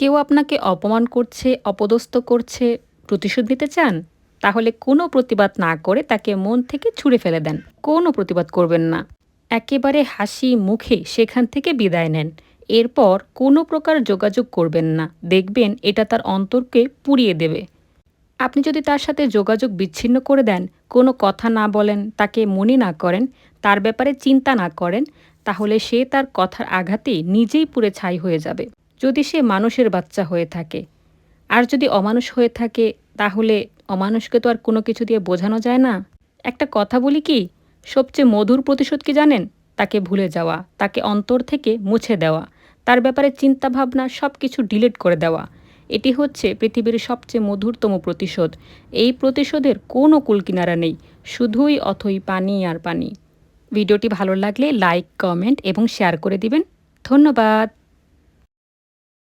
কেউ আপনাকে অপমান করছে, অপদস্থ করছে, প্রতিশোধ নিতে চান, তাহলে কোনো প্রতিবাদ না করে তাকে মন থেকে ছুঁড়ে ফেলে দেন। কোনো প্রতিবাদ করবেন না। একেবারে হাসি মুখে সেখান থেকে বিদায় নেন। এরপর কোনো প্রকার যোগাযোগ করবেন না। দেখবেন এটা তার অন্তরকে পুড়িয়ে দেবে। আপনি যদি তার সাথে যোগাযোগ বিচ্ছিন্ন করে দেন, কোনো কথা না বলেন, তাকে মনে না করেন, তার ব্যাপারে চিন্তা না করেন, তাহলে সে তার কথার আঘাতে নিজেই পুড়ে ছাই হয়ে যাবে। যদি সে মানুষের বাচ্চা হয়ে থাকে। আর যদি অমানুষ হয়ে থাকে, তাহলে অমানুষকে তো আর কোনো কিছু দিয়ে বোঝানো যায় না। একটা কথা বলি কি, সবচেয়ে মধুর প্রতিশোধ কি জানেন? তাকে ভুলে যাওয়া, তাকে অন্তর থেকে মুছে দেওয়া, তার ব্যাপারে চিন্তা ভাবনা সব কিছু ডিলিট করে দেওয়া। এটি হচ্ছে পৃথিবীর সবচেয়ে মধুরতম প্রতিশোধ। এই প্রতিশোধের কোনো কুলকিনারা নেই, শুধুই অথই পানি আর পানি। ভিডিওটি ভালো লাগলে লাইক, কমেন্ট এবং শেয়ার করে দিবেন। ধন্যবাদ।